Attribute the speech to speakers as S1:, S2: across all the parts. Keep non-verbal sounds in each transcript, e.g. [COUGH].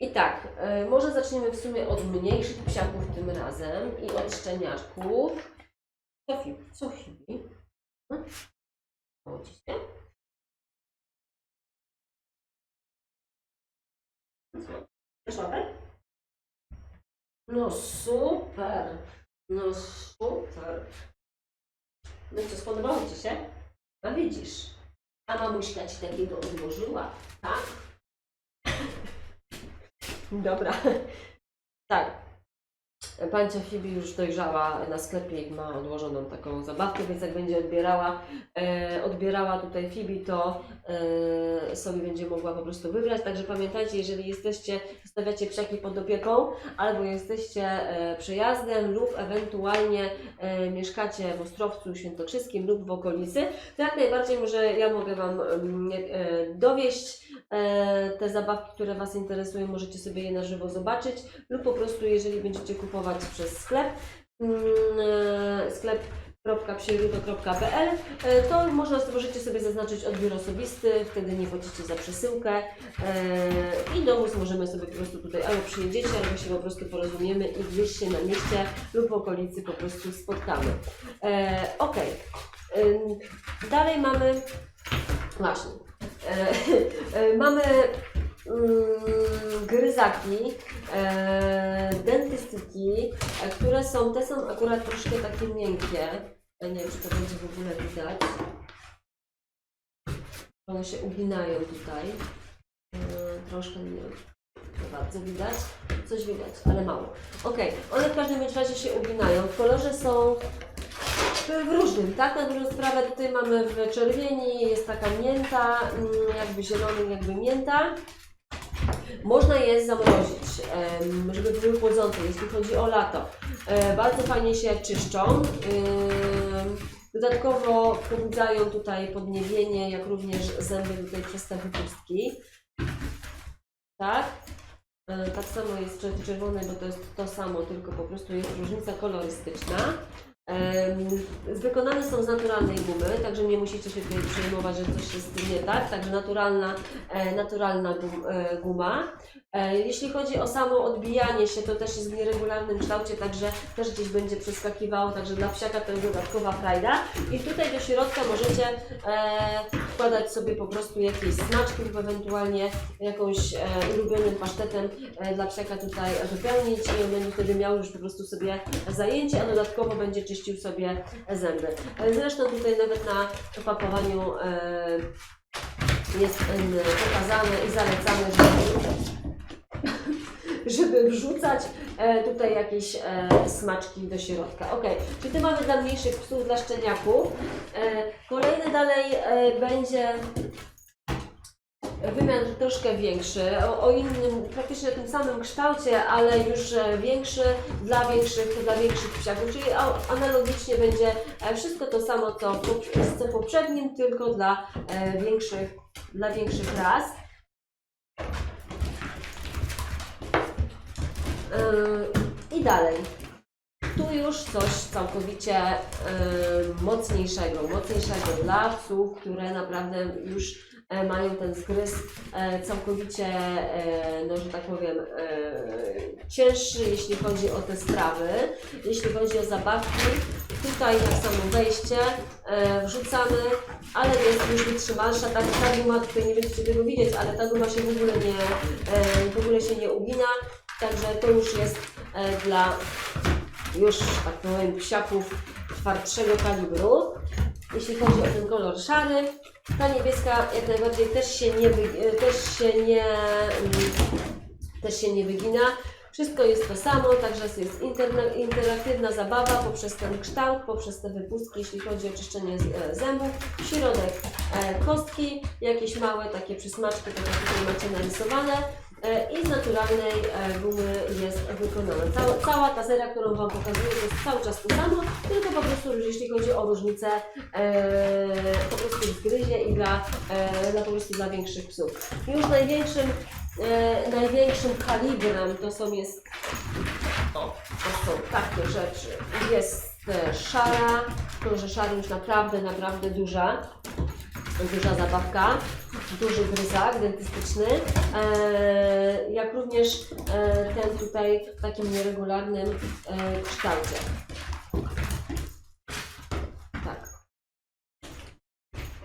S1: I tak, e, może zaczniemy w sumie od mniejszych psiaków tym razem i od szczeniaczków. Co Fibi? Hmm? Łapek? No super, no super. No co, spodobało Ci się? No widzisz, a mamuśka Ci takiego odłożyła, tak? Dobra, [LAUGHS] tak. Pancia Fibi już dojrzała na sklepie i ma odłożoną taką zabawkę, więc jak będzie odbierała, e, odbierała tutaj Fibi, to e, sobie będzie mogła po prostu wybrać. Także pamiętajcie, jeżeli jesteście, stawiacie psiaki pod opieką, albo jesteście e, przejazdem lub ewentualnie e, mieszkacie w Ostrowcu Świętokrzyskim lub w okolicy, to jak najbardziej może ja mogę Wam mm, e, dowieść e, te zabawki, które Was interesują, możecie sobie je na żywo zobaczyć lub po prostu jeżeli będziecie kupować przez sklep, mm, e, sklep www.psiejuto.pl e, to można, możecie sobie zaznaczyć odbiór osobisty, wtedy nie płacicie za przesyłkę. E, i dowóz możemy sobie po prostu tutaj albo przyjedziecie, albo się po prostu porozumiemy i gdzieś się na mieście lub w okolicy po prostu spotkamy. Ok, dalej mamy, właśnie, mamy gryzaki, e, dentystyki, e, które są, te są akurat troszkę takie miękkie. Ja nie wiem, czy to będzie w ogóle widać. One się uginają tutaj. E, troszkę nie bardzo widać. Coś widać, ale mało. Ok, one w każdym razie się uginają. W kolorze są w różnym, tak? Na dobrą sprawę tutaj mamy w czerwieni, jest taka mięta, mm, jakby zielony, jakby mięta. Można je zamrozić, żeby były chłodzące, jeśli chodzi o lato. E, Bardzo fajnie się czyszczą. Ym, Dodatkowo pobudzają tutaj podniebienie, jak również zęby tutaj przez te wypustki. Tak? E, Tak samo jest czer- czerwone, bo to jest to samo, tylko po prostu jest różnica kolorystyczna. Wykonane są z naturalnej gumy, także nie musicie się tutaj przejmować, że coś jest nie tak. Także naturalna, e, naturalna e, guma. E, Jeśli chodzi o samo odbijanie się, to też jest w nieregularnym kształcie, także też gdzieś będzie przeskakiwało, także dla psiaka to jest dodatkowa frajda. I tutaj do środka możecie wkładać sobie po prostu jakieś smaczki lub ewentualnie jakąś ulubionym pasztetem dla psiaka tutaj wypełnić i on będzie wtedy miał już po prostu sobie zajęcie, a dodatkowo będzie czyścił sobie zęby. E, Zresztą tutaj nawet na opakowaniu e, jest pokazane i zalecane, żeby, [LAUGHS] żeby wrzucać e, tutaj jakieś smaczki do środka. Ok, czyli to mamy dla mniejszych psów, dla szczeniaków. Kolejny dalej będzie wymiar troszkę większy, o, o innym, praktycznie tym samym kształcie, ale już e, większy dla większych, dla większych psiaków, czyli analogicznie będzie e, wszystko to samo co w poprzednim, tylko dla e, większych, dla większych ras. I dalej. Tu już coś całkowicie mocniejszego, mocniejszego dla psów, które naprawdę już mają ten zgryz e, całkowicie, e, no że tak powiem, e, cięższy, jeśli chodzi o te sprawy. Jeśli chodzi o zabawki, tutaj tak samo wejście, e, wrzucamy, ale jest już wytrzymalsza. Ta, ta guma, tutaj nie będziecie tego widzieć, ale ta guma się w ogóle nie, e, w ogóle się nie ugina, także to już jest e, dla już, tak powiem, psiaków twardszego kalibru. Jeśli chodzi o ten kolor szary, ta niebieska jak najbardziej też się nie, wy, też się nie, mm, też się nie wygina. Wszystko jest to samo, także jest interaktywna zabawa poprzez ten kształt, poprzez te wypustki, jeśli chodzi o czyszczenie e, zębów. Środek e, kostki, jakieś małe takie przysmaczki, tak jak tutaj macie narysowane. E, I z naturalnej e, gumy jest wykonana. Cała, cała ta seria, którą Wam pokazuję, jest cały czas to samo, tylko po prostu jeśli chodzi o różnicę, e, po prostu w gryzie i dla, e, dla po prostu dla większych psów. Już największym, e, największym kalibrem to są jest, o, to są takie rzeczy. Jest e, szara, to że szary już naprawdę, naprawdę duża, duża zabawka. Duży gryzak dentystyczny, e, jak również e, ten tutaj w takim nieregularnym e, kształcie. Tak.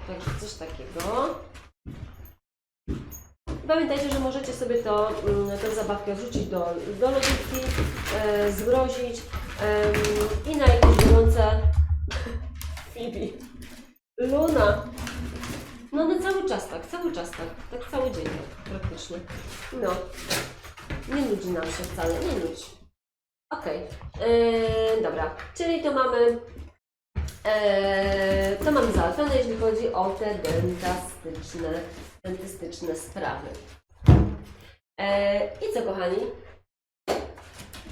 S1: Także coś takiego. Pamiętajcie, że możecie sobie to, mm, tę zabawkę wrzucić do, do lodówki, e, em, i na jakieś gorące [LAUGHS] Fibi. Luna. Czas tak, cały czas tak, tak cały dzień tak, praktycznie. No. Nie nudzi nam się wcale, nie nudzi. Okej, Yy, dobra, czyli to mamy Eee, to mamy załatwione, jeśli chodzi o te dentastyczne, dentystyczne sprawy. Eee, I co, kochani?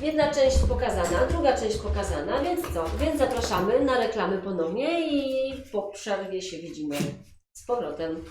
S1: Jedna część pokazana, druga część pokazana, więc co? Więc zapraszamy na reklamy ponownie i po przerwie się widzimy z powrotem.